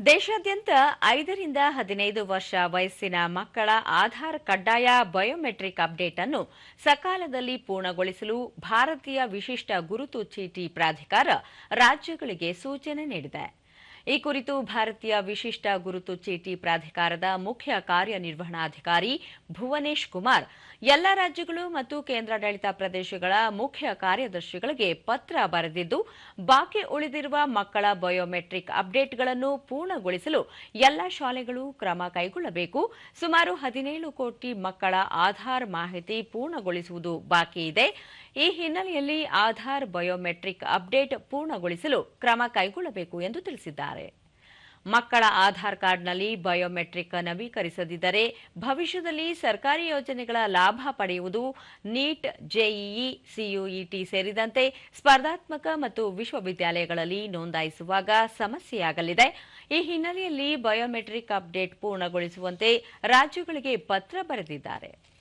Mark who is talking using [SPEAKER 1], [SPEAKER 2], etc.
[SPEAKER 1] ದೇಶಾದ್ಯಂತ ಐದರಿಂದ ಹದಿನೈದು ವರ್ಷ ವಯಸ್ಸಿನ ಮಕ್ಕಳ ಆಧಾರ್ ಕಡ್ಡಾಯ ಬಯೋಮೆಟ್ರಿಕ್ ಅಪ್ಡೇಟ್ ಅನ್ನು ಸಕಾಲದಲ್ಲಿ ಪೂರ್ಣಗೊಳಿಸಲು ಭಾರತೀಯ ವಿಶಿಷ್ಟ ಗುರುತು ಚೀಟಿ ಪ್ರಾಧಿಕಾರ ರಾಜ್ಯಗಳಿಗೆ ಸೂಚನೆ ನೀಡಿದೆ. ಈ ಕುರಿತು ಭಾರತೀಯ ವಿಶಿಷ್ಟ ಗುರುತು ಚೀಟಿ ಪ್ರಾಧಿಕಾರದ ಮುಖ್ಯ ಕಾರ್ಯನಿರ್ವಹಣಾಧಿಕಾರಿ ಭುವನೇಶ್ ಕುಮಾರ್, ಎಲ್ಲ ರಾಜ್ಯಗಳು ಮತ್ತು ಕೇಂದ್ರಾಡಳಿತ ಪ್ರದೇಶಗಳ ಮುಖ್ಯ ಕಾರ್ಯದರ್ಶಿಗಳಿಗೆ ಪತ್ರ ಬರೆದಿದ್ದು, ಬಾಕಿ ಉಳಿದಿರುವ ಮಕ್ಕಳ ಬಯೋಮೆಟ್ರಿಕ್ ಅಪ್ಡೇಟ್ಗಳನ್ನು ಪೂರ್ಣಗೊಳಿಸಲು ಎಲ್ಲ ಶಾಲೆಗಳು ಕ್ರಮ ಕೈಗೊಳ್ಳಬೇಕು. ಸುಮಾರು ಹದಿನೇಳು ಕೋಟಿ ಮಕ್ಕಳ ಆಧಾರ್ ಮಾಹಿತಿ ಪೂರ್ಣಗೊಳಿಸುವುದು ಬಾಕಿ ಇದೆ. ಈ ಹಿನ್ನೆಲೆಯಲ್ಲಿ ಆಧಾರ್ ಬಯೋಮೆಟ್ರಿಕ್ ಅಪ್ಡೇಟ್ ಪೂರ್ಣಗೊಳಿಸಲು ಕ್ರಮ ಕೈಗೊಳ್ಳಬೇಕು ಎಂದು ತಿಳಿಸಿದ್ದಾರೆ. ಮಕ್ಕಳ ಆಧಾರ್ ಕಾರ್ಡ್ನಲ್ಲಿ ಬಯೋಮೆಟ್ರಿಕ್ ನವೀಕರಿಸದಿದ್ದರೆ ಭವಿಷ್ಯದಲ್ಲಿ ಸರ್ಕಾರಿ ಯೋಜನೆಗಳ ಲಾಭ ಪಡೆಯುವುದು ನೀಟ್ ಜೆಇಇ, ಸಿಯುಇಟಿ ಸೇರಿದಂತೆ ಸ್ಪರ್ಧಾತ್ಮಕ ಮತ್ತು ವಿಶ್ವವಿದ್ಯಾಲಯಗಳಲ್ಲಿ ನೋಂದಾಯಿಸುವಾಗ ಸಮಸ್ಯೆಯಾಗಲಿದೆ. ಈ ಹಿನ್ನೆಲೆಯಲ್ಲಿ ಬಯೋಮೆಟ್ರಿಕ್ ಅಪ್ಡೇಟ್ ಪೂರ್ಣಗೊಳಿಸುವಂತೆ ರಾಜ್ಯಗಳಿಗೆ ಪತ್ರ ಬರೆದಿದ್ದಾರೆ.